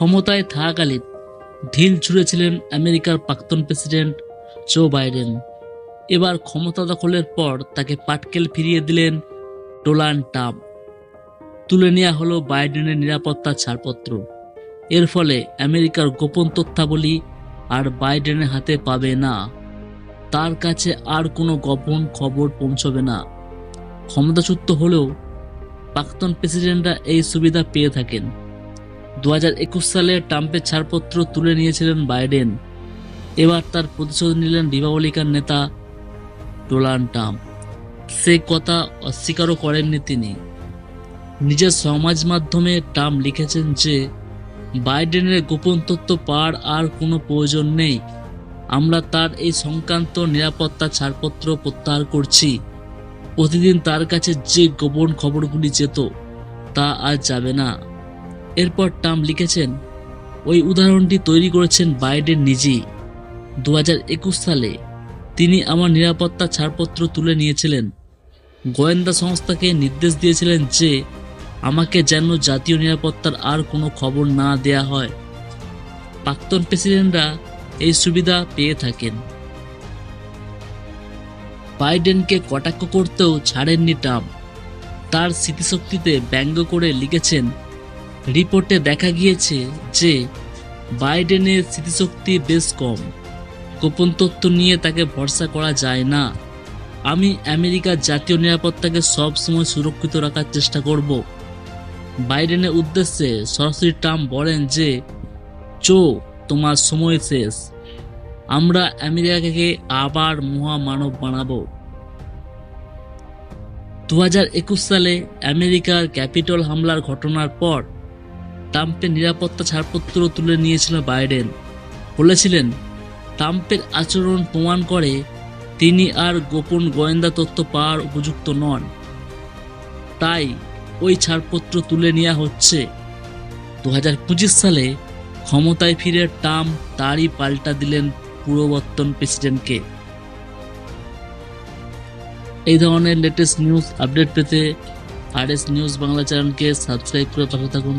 ক্ষমতায় থাকাকালীন ঢিল ছুঁড়েছিলেন আমেরিকার প্রাক্তন প্রেসিডেন্ট জো বাইডেন। এবার ক্ষমতা দখলের পর তাকে পাটকেল ফিরিয়ে দিলেন ডোনাল্ড ট্রাম্প। তুলে নেওয়া হলো বাইডেনের নিরাপত্তা ছাড়পত্র। এর ফলে আমেরিকার গোপন তথ্যাবলী আর বাইডেনের হাতে পাবে না। তার কাছে আর কোনো গোপন খবর পৌঁছবে না। ক্ষমতাচ্যুত হলেও প্রাক্তন প্রেসিডেন্টরা এই সুবিধা পেয়ে থাকেন। দু হাজার একুশ সালে ট্রাম্পের ছাড়পত্র তুলে নিয়েছিলেন বাইডেন। এবার তার প্রতিশোধ নিলেন রিপাবলিকান নেতা ডোনাল্ড ট্রাম্প। সে কথা অস্বীকারও করেননি তিনি। নিজের সমাজ মাধ্যমে ট্রাম্প লিখেছেন যে, বাইডেনের গোপন তথ্য পাওয়ার আর কোনো প্রয়োজন নেই। আমরা তার এই সংক্রান্ত নিরাপত্তা ছাড়পত্র প্রত্যাহার করছি। প্রতিদিন তার কাছে যে গোপন খবরগুলি যেত, তা আর যাবে না। এরপর ট্রাম্প লিখেছেন, ওই উদাহরণটি তৈরি করেছেন বাইডেন নিজেই। দু একুশ সালে তিনি আমার নিরাপত্তা ছাড়পত্র তুলে নিয়েছিলেন। গোয়েন্দা সংস্থাকে নির্দেশ দিয়েছিলেন যে আমাকে যেন জাতীয় নিরাপত্তার আর কোনো খবর না দেয়া হয়। প্রাক্তন প্রেসিডেন্টরা এই সুবিধা পেয়ে থাকেন। বাইডেনকে কটাক্ষ করতেও ছাড়েননি ট্রাম্প তার স্মৃতিশক্তিতে ব্যঙ্গ করে লিখেছেন রিপোর্টে দেখা গিয়েছে যে বাইডেনের স্মৃতিশক্তি বেশ কম। গোপন তথ্য নিয়ে তাকে ভরসা করা যায় না। আমি আমেরিকার জাতীয় নিরাপত্তাকে সবসময় সুরক্ষিত রাখার চেষ্টা করব। বাইডেনের উদ্দেশ্যে সরাসরি ট্রাম্প বলেন যে, চো, তোমার সময় শেষ। আমরা আমেরিকাকে আবার মহামানব বানাবো। দু হাজার একুশ সালে আমেরিকার ক্যাপিটল হামলার ঘটনার পর ট্রাম্পের নিরাপত্তা ছাড়পত্র তুলে নিয়েছিল বাইডেন। বলেছিলেন, ট্রাম্পের আচরণ প্রমাণ করে তিনি আর গোপন গোয়েন্দা তথ্য পাওয়ার উপযুক্ত নন। তাই ওই ছাড়পত্র তুলে নেওয়া হচ্ছে। দু হাজার পঁচিশ সালে ক্ষমতায় ফিরে ট্রাম্প তারই পাল্টা দিলেন পূর্ববর্তন প্রেসিডেন্টকে। এই ধরনের লেটেস্ট নিউজ আপডেট পেতে আর এস নিউজ বাংলা চ্যানেলকে সাবস্ক্রাইব করে পাশে থাকুন।